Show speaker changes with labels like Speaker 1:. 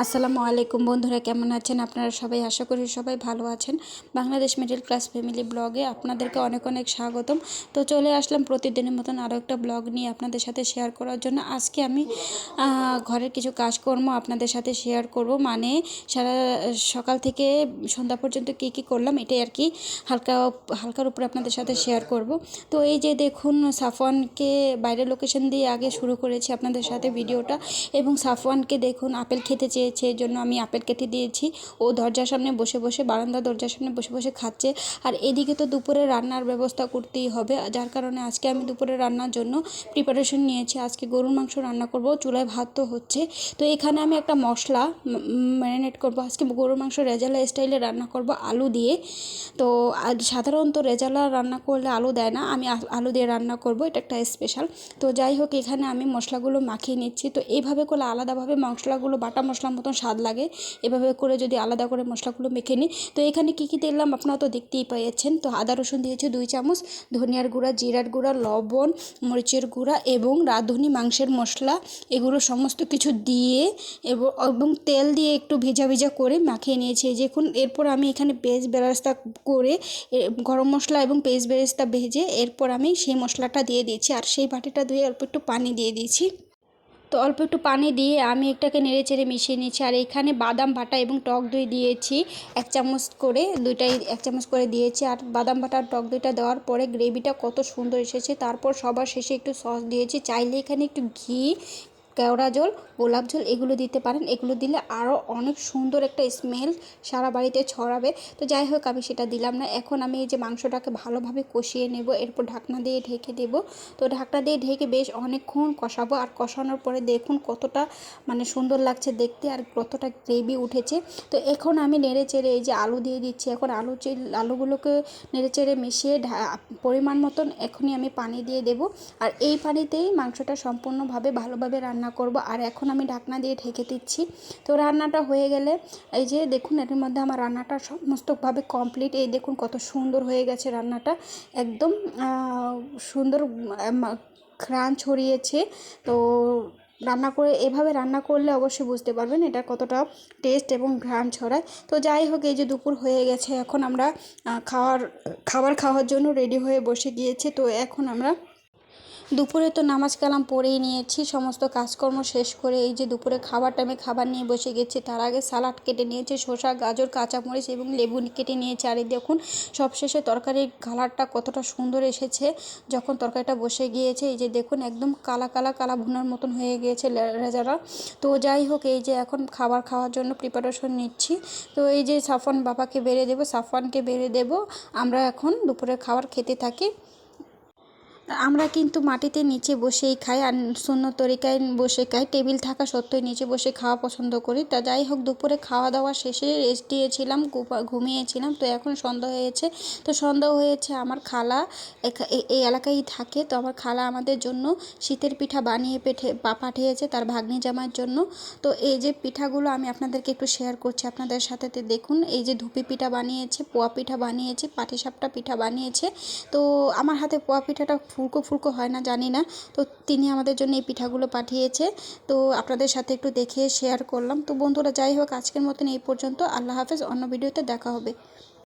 Speaker 1: আসসালামু আলাইকুম বন্ধুরা, কেমন আছেন আপনারা সবাই? আশা করি সবাই ভালো আছেন। বাংলাদেশ মিডল ক্লাস ফ্যামিলি ব্লগে আপনাদেরকে অনেক অনেক স্বাগতম। তো চলে আসলাম প্রতিদিনের মতন আরও একটা ব্লগ নিয়ে আপনাদের সাথে শেয়ার করার জন্য। আজকে আমি ঘরের কিছু কাজকর্ম আপনাদের সাথে শেয়ার করব। মানে সারা সকাল থেকে সন্ধ্যা পর্যন্ত কী কী করলাম এটাই আর কি হালকা, হালকার উপরে আপনাদের সাথে শেয়ার করব। তো এই যে দেখুন, সাফওয়ানকে বাইরের লোকেশন দিয়ে আগে শুরু করেছি আপনাদের সাথে ভিডিওটা। এবং সাফওয়ানকে দেখুন, আপেল খেতে চেয়েছে এর জন্য আমি আপেল কেটে দিয়েছি। ও দরজার সামনে বসে বসে, বারান্দা দরজার সামনে বসে বসে খাচ্ছে। আর এদিকে তো দুপুরে রান্নার ব্যবস্থা করতেই হবে, যার কারণে আজকে আমি দুপুরে রান্নার জন্য প্রিপারেশন নিয়েছি। আজকে গরুর মাংস রান্না করব, চুলায় ভাত তো হচ্ছে। তো এখানে আমি একটা মশলা ম্যারিনেট করব। আজকে গরুর মাংস রেজালা স্টাইলে রান্না করব, আলু দিয়ে। তো সাধারণত রেজালা রান্না করলে আলু দেয় না, আমি আলু দিয়ে রান্না করব, এটা একটা স্পেশাল তো যাই হোক, এখানে আমি মশলাগুলো মাখিয়ে নিচ্ছি। তো এইভাবে করলে আলাদাভাবে মশলাগুলো, বাটা মশলার মতন স্বাদ লাগে। এভাবে করে যদি আলাদা করে মশলাগুলো মেখে নিই। তো এখানে কী কী দিলাম আপনারা তো দেখতেই পেয়েছেন। তো আদা, রসুন দিয়েছি দুই চামচ, ধনিয়ার গুঁড়া, জিরার গুঁড়া, লবণ, মরিচের গুঁড়া এবং রাঁধুনি মাংসের মশলা। এগুলো সমস্ত কিছু দিয়ে এবং তেল দিয়ে একটু ভেজা ভেজা করে মাখিয়ে নিয়েছি। দেখুন এরপর আমি এখানে পেঁয়াজ বেরাস্তা করে গরম মশলা এবং পেঁয়াজ বেরেস্তা ভেজে এরপর আমি সেই মশলাটা দিয়ে দিয়েছি। আর সেই বাটিটা ধুয়ে অল্প একটু পানি দিয়ে দিয়েছি। তো অল্প একটু পানি দিয়ে আমি এটাকে নেড়ে চেড়ে মিশিয়ে নিয়েছি। আর এখানে বাদাম বাটা এবং টক দই দিয়েছি। এক চামচ করে দুইটাই এক চামচ করে দিয়েছি। আর বাদাম বাটা আর টক দইটা দেওয়ার পরে গ্রেভিটা কত সুন্দর এসেছে। তারপর সবার শেষে একটু সস দিয়েছি। চাইলে এখানে একটু ঘি কেওড়া জল, গোলাপ জল এগুলো দিতে পারেন। এগুলো দিলে আরও অনেক সুন্দর একটা স্মেল সারা বাড়িতে ছড়াবে। তো যাই হোক, আমি সেটা দিলাম না। এখন আমি এই যে মাংসটাকে ভালোভাবে কষিয়ে নেব। এরপর ঢাকনা দিয়ে ঢেকে দেব। তো ঢাকনা দিয়ে ঢেকে বেশ অনেকক্ষণ কষাবো। আর কষানোর পরে দেখুন কতটা মানে সুন্দর লাগছে দেখতে আর কতটা গ্রেভি উঠেছে। তো এখন আমি নেড়ে চেড়ে এই যে আলু দিয়ে দিচ্ছি। এখন আলু চে আলুগুলোকে নেড়ে চেড়ে মিশিয়ে পরিমাণ মতন এখনই আমি পানি দিয়ে দেব। আর এই পানিতেই মাংসটা সম্পূর্ণভাবে ভালোভাবে রান্না করব। আর এখন আমি ঢাকনা দিয়ে ঢেকে দিচ্ছি। তো রান্নাটা হয়ে গেলে এই যে দেখুন, এর মধ্যে আমার রান্নাটা সমস্তভাবে কমপ্লিট এই দেখুন কত সুন্দর হয়ে গেছে রান্নাটা। একদম সুন্দর ঘ্রাণ ছড়িয়েছে। তো রান্না করে, এভাবে রান্না করলে অবশ্যই বুঝতে পারবেন এটা কতটা টেস্ট এবং ঘ্রাণ ছড়ায়। তো যাই হোক, এই যে দুপুর হয়ে গেছে। এখন আমরা খাওয়ার, খাবার খাওয়ার জন্য রেডি হয়ে বসে গিয়েছে। তো এখন আমরা দুপুরে তো নামাজ কালাম পড়েই নিয়েছি, সমস্ত কাজকর্ম শেষ করে এই যে দুপুরে খাবার টাইমে খাবার নিয়ে বসে গেছি, তার আগে সালাড কেটে নিয়েছি, শসা, গাজর, কাঁচামরিচ এবং লেবু কেটে নিয়েছি। আর এই দেখুন, সবশেষে তরকারির কালারটা কতটা সুন্দর এসেছে। যখন তরকারিটা বসে গিয়েছে, এই যে দেখুন, একদম কালা কালা কালা ভুনার মতন হয়ে গিয়েছে রেজারা। তো যাই হোক, এই যে এখন খাবার খাওয়ার জন্য প্রিপারেশন নিচ্ছি। তো এই যে সাফওয়ান বাবাকে বেড়ে দেবো, সাফওয়ানকে বেড়ে দেবো। আমরা এখন দুপুরে খাবার খেতে থাকি। আমরা কিন্তু মাটিতে নিচে বসেই খাই আর শূন্য তরিকায় বসে খাই। টেবিল থাকা সত্ত্বেও নিচে বসে খাওয়া পছন্দ করি। তা যাই হোক, দুপুরে খাওয়া দাওয়া শেষে রেস্ট দিয়েছিলাম ঘুমিয়েছিলাম। তো এখন সন্ধ্যা হয়েছে। তো সন্ধ্যা হয়েছে, আমার খালা এই এলাকায় থাকে। তো আমার খালা আমাদের জন্য শীতের পিঠা বানিয়ে পেঠে পাঠিয়েছে তার ভাগ্নি জামার জন্য। তো এই যে পিঠাগুলো আমি আপনাদেরকে একটু শেয়ার করছি আপনাদের সাথে। দেখুন, এই যে ধুপি পিঠা বানিয়েছে, পোয়া পিঠা বানিয়েছে, পাটিসাপটা পিঠা বানিয়েছে। তো আমার হাতে পোয়া পিঠাটা ফুলকো ফুলকো হয় না, জানি না। তো তিনি আমাদের জন্য এই পিঠাগুলো পাঠিয়েছে। তো আপনাদের সাথে একটু দেখে শেয়ার করলাম। তো বন্ধুরা, যাই হোক, আজকের মতন এই পর্যন্ত। আল্লাহ হাফেজ, অন্য ভিডিওতে দেখা হবে।